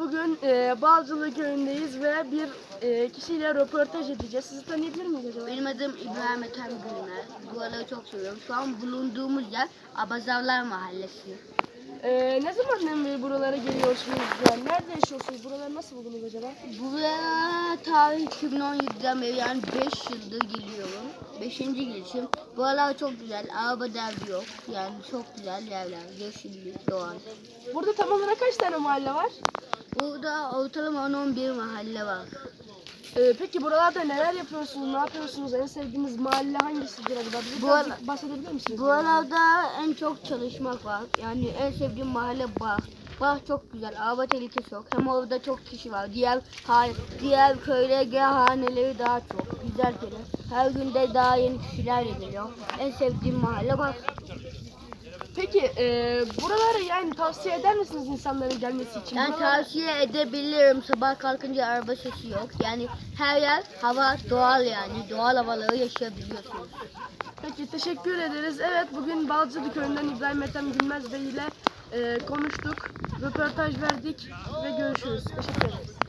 bugün e, Balcılı köyündeyiz ve bir e, kişiyle röportaj edeceğiz. Sizi tanıyabilir miyiz acaba? Benim adım İbrahim Ethem Gülüner. Buraları çok seviyorum. Şu an bulunduğumuz yer Abazavlar Mahallesi. E, ne zamandan beri buralara geliyorsunuz? Yani nerede yaşıyorsunuz? Buraları nasıl buldunuz acaba? Buraya tarih 2017'den beri yani 5 yıldır geliyorum. 5. gelişim. Buralar çok güzel. Araba derdi yok. Yani çok güzel yerler. Yeşillik, doğal. Burada tam olarak kaç tane mahalle var? Burada ortalama 10-11 mahalle var. E, peki buralarda neler yapıyorsunuz? Ne yapıyorsunuz? En sevdiğiniz mahalle hangisidir acaba? Bize Bu birazcık ara- bahsedebilir misiniz? Buralarda en çok çalışmak var. Yani en sevdiğim mahalle Bağ. Bağ çok güzel. Araba tehlikesi yok. Hem orada çok kişi var. Diğer ha diğer köylere haneleri daha çok. Güzel köylü. Her günde daha yeni kişiler geliyor. En sevdiğim mahalle Bağ. Peki e, buraları yani tavsiye eder misiniz insanların gelmesi için? Yani Buralar- tavsiye edebilirim. Sabah kalkınca araba sesi yok. Yani her yer hava doğal yani. Doğal havaları yaşayabiliyorsunuz. Peki teşekkür ederiz. Evet bugün Balcılı köyünden İbrahim Ethem Gülmez Bey ile e, konuştuk. Röportaj verdik ve görüşürüz. Teşekkür ederiz.